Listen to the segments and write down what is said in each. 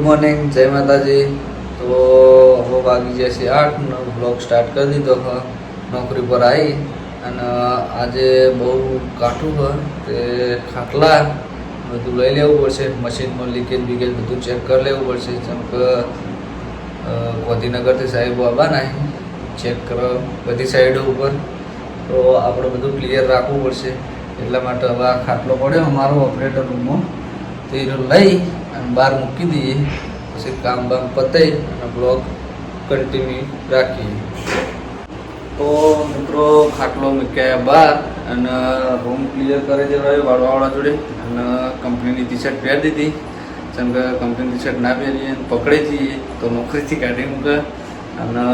Morning જય માતાજી તો હવે વાગી છે આઠ. બ્લોગ સ્ટાર્ટ કરી દીધો હ નોકરી પર આવી અને આજે બહુ કાઠું હ તે ખાટલા બધું લઈ લેવું પડશે. મશીનમાં લીકેજ બીકેજ બધું ચેક કરી લેવું પડશે. જેમ કે ગોધીનગરથી સાહેબો આવવાના ચેક કરવા બધી સાઈડો ઉપર. તો આપણે બધું ક્લિયર રાખવું પડશે. એટલા માટે હવે આ ખાટલો પડ્યો. અમારો ઓપરેટર રૂમમાં તો લઈ બહાર મૂકી દઈએ, પછી કામ બામ પતાઈ અને બ્લોગ કન્ટિન્યુ રાખીએ. તો મિત્રો, ખાટલો મૂક્યા બહાર અને રૂમ ક્લિયર કરે છે વાળવાવાળા જોડે અને કંપનીની ટી શર્ટ પહેરી દીધી. જેમ કે કંપનીની ટી શર્ટ ના પહેરીએ પકડી જઈએ, તો નોકરીથી કાઢી મૂકે અને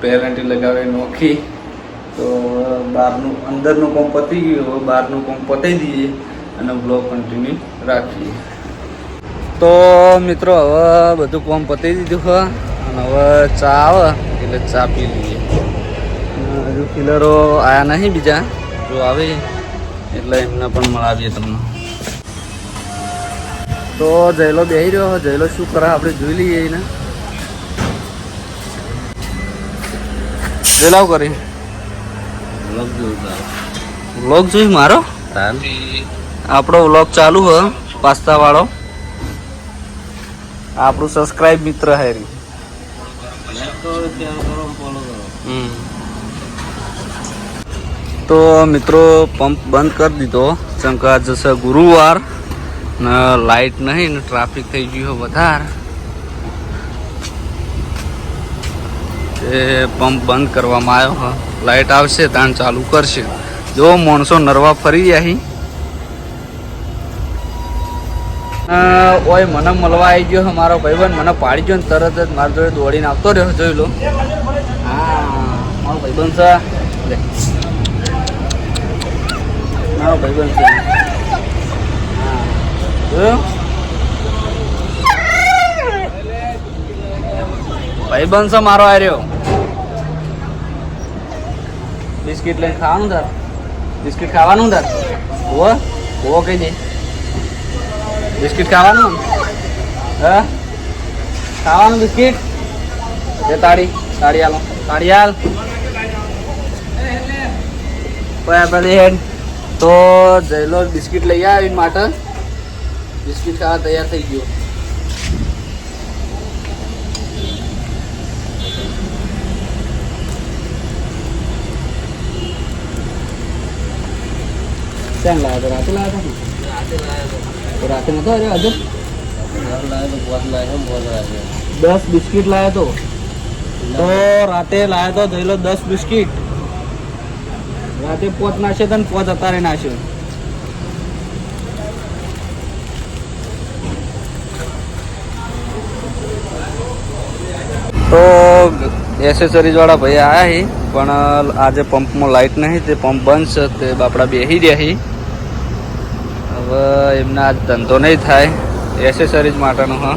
પેરેન્ટી લગાવી નોખી. તો બહારનું અંદરનું કોમ પતી ગયું, હવે બહારનું કોમ પતાવી દઈએ અને બ્લોગ કન્ટિન્યુ રાખીએ. તો મિત્રો હવે બધું કોમ પતી દીધું છે અને હવે ચા આવે એટલે ચા પી લઈએ. હજુ કિલરો આયા નહીં બીજા. જો આવે એટલે એમને પણ મળાવીએ તમને. તો જયલો બેહી રહ્યો. જયલો શું કરે આપણે જોઈ લઈએ એને. જયલાવ કરી. વ્લોગ જોયું વ્લોગ જોયું મારો? આપણો વ્લોગ ચાલુ હ પાસ્તા વાળો આપણું સબસ્ક્રાઇબ મિત્ર હેરી. તો મિત્રો પંપ બંધ કરી દીધો. જેમ જશે ગુરુવાર. ને લાઇટ નહીં, ને ટ્રાફિક થઈ ગયું વધારે. એ પંપ બંધ કરવામાં આવ્યો લાઇટ આવશે, તાણ ચાલુ કરશે. જો માણસો નરવા ફરી ગયા ઓય, મને મળવા આવી ગયો મારો મારો ભાઈબંધ. મને પાડી ગયો ને તરત જ મારા જોડે દોડીને આવતો રહ્યો જોઈ લો. હા, મારો ભાઈબંધ છે. મારો ભાઈબંધ છે. જોયું? મારો આર્યો બિસ્કિટ લઈને ખાવાનું તાર બિસ્કિટ ખાવાનું તાર ઓ ઓ કઈ દે. બિસ્કિટ ખાવાનું? હા? ખાવાનું બિસ્કિટ? એ તાળી તાળી હાલો તાળી હાલ બરાબર હેડ. તો જયલો બિસ્કિટ લઈ આવી માટે બિસ્કિટ ખાવા તૈયાર થઈ ગયો. ક્યાં લાવ્યો તો? રાતે લાવ્યો રાતે નતો આવ્યો આજે? દસ બિસ્કિટ લાવ્યો તો. તો રાતે લાવ્યો તો લો દસ બિસ્કિટ. રાતે પોત નાશે તો ને પોચ અતારે નાખ્યો તો એસેસરીઝ વાળા ભાઈ આયા હી, પણ આજે પંપમાં લાઈટ નહીં, તે પંપ બંધ છે, તે બાપડા બેસી રહ્યા હવે એમના આજ ધંધો નહીં થાય. એસેસરીઝ માટેનો હા.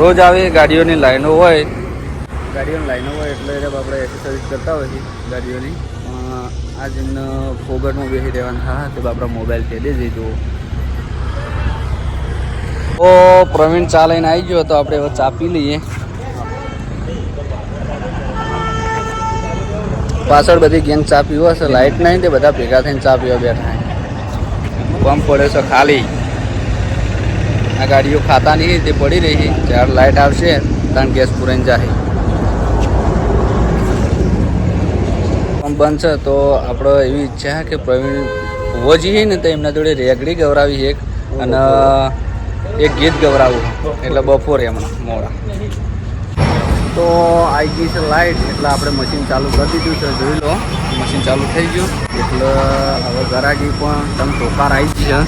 રોજ આવી ગાડીઓની લાઈનો હોય. ગાડીઓની લાઈનો હોય એટલે આપણે એસેસરીઝ કરતા હોય ગાડીઓની. આજ એમને ફોગટમાં બેસી રહેવાનું. હા તે બાપડા મોબાઈલ ફેલે જઈ જુઓ તો પ્રવીણ ચા લઈને આવી ગયો તો આપણે હવે ચા પી લઈએ. પાછળ બધી ગેંગ ચા પીવો હશે. લાઇટ નહીં તે બધા ભેગા થઈને ચા પીવા બેઠા પંપ પડે છે ખાલી. આ ગાડીઓ ખાતા નહીં તે પડી રહી જ્યારે લાઇટ આવશે, ત્રણ ગેસ પૂરાઈને જાય. પંપ બંધ છે, તો આપણે એવી ઈચ્છા કે પ્રવીણ હોવો જઈએ ને તો એમના જોડે રેગડી ગવરાવી એક. અને એક ગીત ગવરાવું. એટલે બપોરે હમણાં મોડા. તો આવી ગઈ છે લાઈટ, એટલે આપણે મશીન ચાલુ કરી દીધું છે. જોઈ લો મશીન ચાલુ થઈ ગયું. એટલે હવે ગરાગી પણ તમે ટોકાર આવી છે.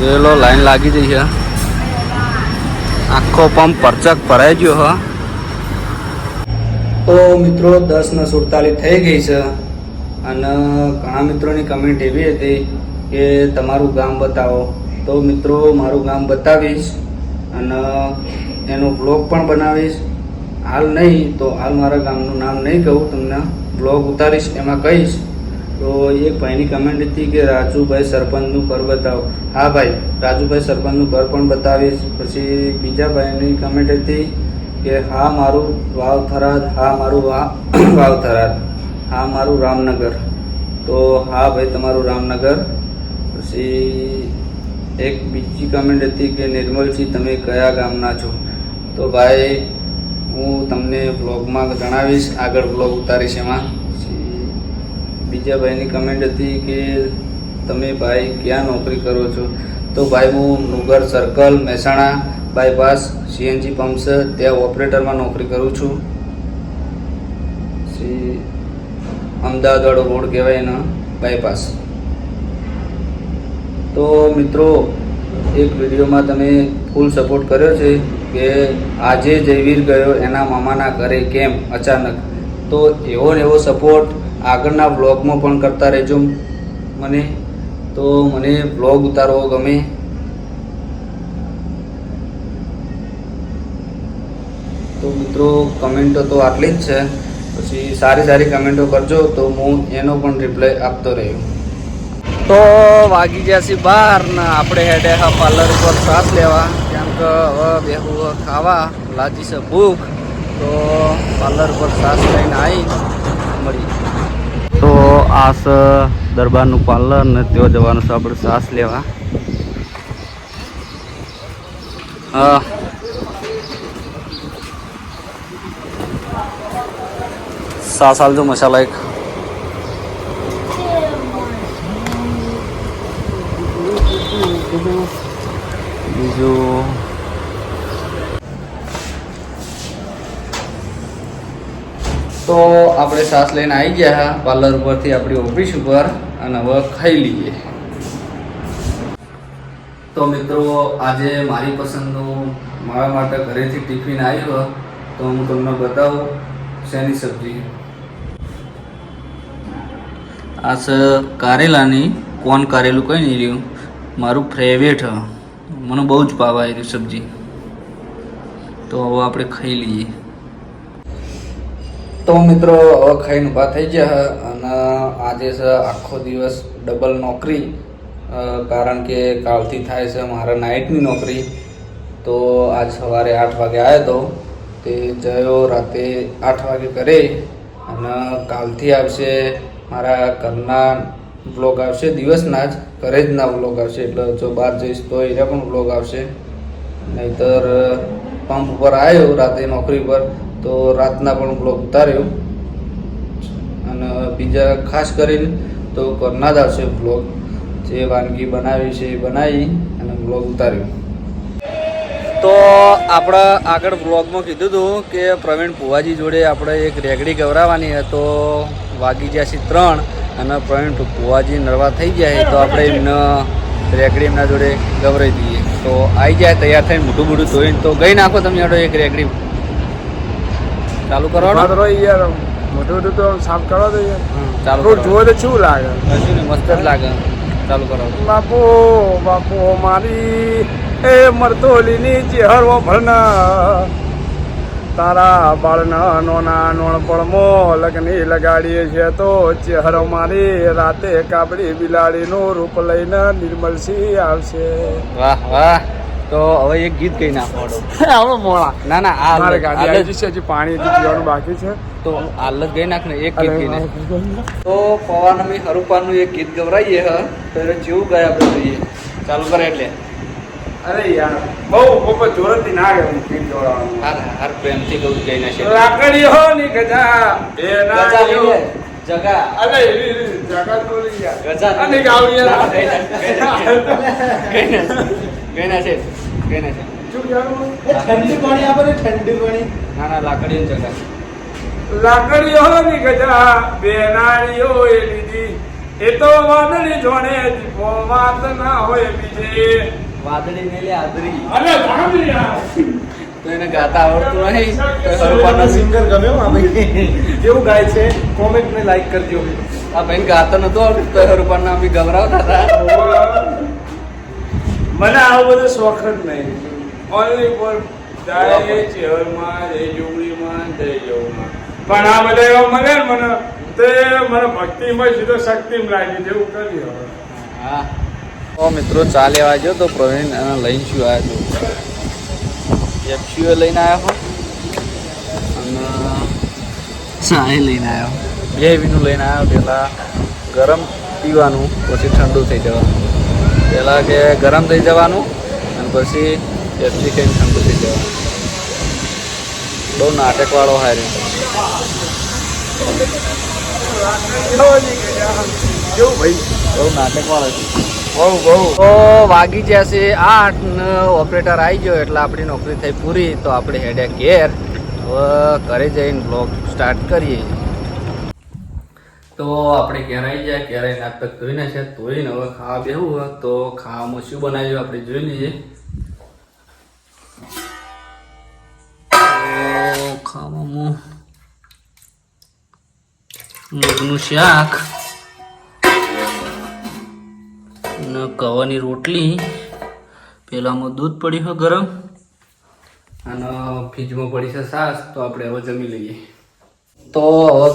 જોઈ લો, લાઈન લાગી જઈ છે. આખો પંપ પરચક ભરાઈ ગયો હ. તો મિત્રો, દસ ને સુડતાલીસ થઈ ગઈ છે. અને ઘણા મિત્રોની કમેન્ટ એવી હતી કે તમારું ગામ બતાવો. તો મિત્રો, મારું ગામ બતાવીશ અને એનો બ્લોગ પણ બનાવીશ. હાલ નહીં, તો હાલ મારા ગામનું નામ નહીં કહું, તમને બ્લોગ ઉતારીશ, એમાં કહીશ. તો એક ભાઈની કમેન્ટ હતી કે, રાજુભાઈ સરપંચનું ઘર બતાવો. હા ભાઈ, રાજુભાઈ સરપંચનું ઘર પણ બતાવીશ. પછી બીજા ભાઈની કમેન્ટ હતી કે, હા મારું વાવ થરાદ હા મારું વાવ થરાદ હા મારું રામનગર. તો હા ભાઈ, તમારું રામનગર. પછી એક બીજી કમેન્ટ હતી કે, નિર્મલસિંહ, તમે કયા ગામના છો? તો ભાઈ હું તમને બ્લોગમાં જણાવીશ. આગળ બ્લોગ ઉતારીશ એમાં. બીજા ભાઈની કમેન્ટ હતી કે તમે ભાઈ ક્યાં નોકરી કરો છો? તો ભાઈ હું Nugar circle Mehsana bypass CNG pumps ત્યાં ઓપરેટરમાં નોકરી કરું છું. અમદાવાદવાળો રોડ કહેવાય એનો બાયપાસ તો મિત્રો, એક વિડીયોમાં તમે ફૂલ સપોર્ટ કર્યો છે. કે આજે જયવીર ગયો એના મામાના ઘરે કેમ અચાનક? તો એવો ને એવો સપોર્ટ આગળના બ્લોગમાં પણ કરતા રહેજો મને. તો મને બ્લોગ ઉતારવો ગમે. તો મિત્રો કમેન્ટો તો આટલી જ છે. પછી સારી સારી કમેન્ટો કરજો તો હું એનો પણ રિપ્લાય આપતો રહ્યો. તો વાગી ગયા બાર ને આપણે હેડે પાર્લર ઉપર શ્વાસ લેવા. કેમ હવે બેહું ખાવા લાગી છે ભૂખ, તો પાર્લર ઉપર સાસ લઈને આવી મળી. તો આ છે દરબારનું પાર્લર ને ત્યાં જવાનું છે આપણે સાસ લેવા. હા. સાસ આલજો મસાલા એક બીજું તો આપણે શ્વાસ લઈને આવી ગયા પાર્લર ઉપરથી આપણી ઓફિસ ઉપર, અને હવે ખાઈ લઈએ. તો મિત્રો, આજે મારી પસંદનું મારા માટે ઘરેથી ટિફિન આવ્યો, તો હું તમને બતાવું શેની સબ્જી. આ છે કારેલાની કોણ કારેલું કઈ નહીં રહ્યું. મારું ફેવરેટ હ. મને બહુ જ ભાવ આવી રહ્યું સબ્જી. તો હવે આપણે ખાઈ લઈએ. તો મિત્રો, હવે ખાઈને ઊભા થઈ ગયા અને આજે છે આખો દિવસ ડબલ નોકરી. કારણ કે કાલથી થાય છે મારા નાઇટની નોકરી. તો આજ સવારે આઠ વાગે આવ્યો હતો તે જયો રાતે આઠ વાગે કરે અને કાલથી આવશે મારા ઘરના બ્લોગ આવશે દિવસના જ, ઘરે જ ના બ્લોગ આવશે. એટલે જો બહાર જઈશ તો એને પણ બ્લોગ આવશે. નહીતર પંપ ઉપર આવ્યો રાતે નોકરી પર. તો રાતના પણ બ્લોગ ઉતાર્યો. અને બીજા ખાસ કરીને તો ઘરના છે બ્લોગ જે વાનગી બનાવી છે એ બનાવી અને બ્લોગ ઉતાર્યો. તો આપણે આગળ બ્લોગમાં કીધું હતું કે પ્રવીણ ભુવાજી જોડે આપણે એક રેગડી ગવરાવાની હતો વાગી ગયા છે ત્રણ અને પ્રવીણ ભુવાજી નરવા થઈ જાય તો આપણે એમને રેગડી એમના જોડે ગવરાઈ દઈએ. તો આવી જાય, તૈયાર થઈને મોટું મોટું ધોઈને તો ગઈ નાખો તમે એક રેગડી. ચાલુ કરવાનો? માત્ર યાર. મોટું મોટું તો સાફ કરવા દે યાર. કરો જોવે તો શું લાગે? કશું નહીં મસ્ત જ લાગે. ચાલુ કરો બાપુ બાપુ મારી એ મરતોલીની ચેહરો ભરના તારા બાળના નોના નોણપણમો લગ્ની લગાડીએ છે તો ચેહરો મારી રાતે કાબડી બિલાડીનું રૂપ લઈને નિર્મલસિંહ આવશે. વાહ વાહ. તો હવે એક ગીત કહી નાખો. મોળા. ના ના આ મારે ગાડી આવી જશે હજી પાણી હજી પીવાનું બાકી છે. તો આલત ગઈ નાખ ને એક ગીત ગઈ તો પવાન અમે હરુપાનું એક ગીત ગવરાઈએ હ. તો એને જેવું ગાય આપણે જોઈએ ચાલુ કરે એટલે. અરે યાર બહુ બહુ જોરથી ના ગયું ગીત દોડાવવાનું હાર હાર પ્રેમથી કહું જઈ લાકડી હો ની ગજા એ નાળીઓ. જગા. અરે જગા તો લઈ ગયા. ગજા અને ગાવડિયા. કઈ ગઈ ના, ગઈ ના. છે. છે? ઠંડી પાણી આપે ઠંડી પાણી. ના ના લાકડી જગા લાકડીઓ ની ગજા બેનાળીઓ એ લીધી. એ તો વાદળી જોડે દીપો વાત ના હોય બીજે. વાદળી ને લે આદરી. અરે વાદળી તો એને ગાતા આવડતું નહીં. તો સર્વના સિંગર ગમ્યો આ ભાઈ. કેવું ગાય છે કોમેન્ટ ને લાઈક કરજો. આ ભાઈ ગાતો નતો આવડતું તો બી ગભરાવતા હતા. મને આવો બધો શોખ જ નહીં. ઓનલી ફોર જાય ચેહરમાં જય જોગડીમાં જય જવમાં પણ આ બધા એવા મળે ને મને તે મને ભક્તિમાં સીધો શક્તિમાં લાગી જેવું કરી હવે. હા. મિત્રો ચા લેવા ગયો તો પ્રવીણ એને લઈને શું આવ્યો એફસીઓ લઈને આવ્યો અને ચા લઈને આવ્યો. બે વીનું લઈને આવ્યો પહેલાં ગરમ પીવાનું પછી ઠંડુ થઈ જવાનું. પહેલાં કે ગરમ થઈ જવાનું અને પછી પેપ્સી ખાઈને ઠંડુ થઈ જવાનું. બહુ નાટકવાળો હારે. ભાઈ બહુ નાટકવાળો છે. બહુ બહુ. તો વાગી જશે આઠ ને ઓપરેટર આવી ગયો એટલે આપણી નોકરી થઈ પૂરી તો આપણે હેડે ઘેર. ઘરે જઈને બ્લોગ સ્ટાર્ટ કરીએ. તો આપણે ક્યારેય જાય ક્યારેય નાટક ધોઈને છે, ધોઈને હવે ખાવા બેહવું હોય તો ખાવામાં શું બનાવ્યું આપણે જોઈ લઈએ. ખાવામાં મગનું શાક અને કવાની રોટલી. પેલામાં દૂધ પડ્યું છે ગરમ, અને ફ્રીજમાં પડી છે સાસ તો આપણે હવે જમી લઈએ. તો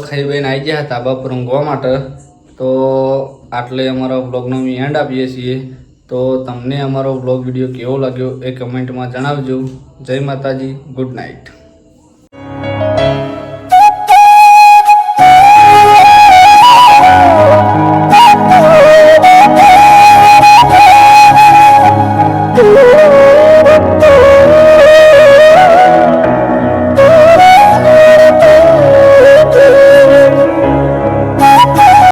ખાઈ બેન આવી ગયા હતા પર ઊંઘવા માટે. તો આટલે અમારા વ્લોગનો અમે એન્ડ આપીએ છીએ. તો તમને અમારો વ્લોગ વીડિયો કેવો લાગ્યો એ કમેન્ટમાં જણાવજો. જય માતાજી ગુડ નાઇટ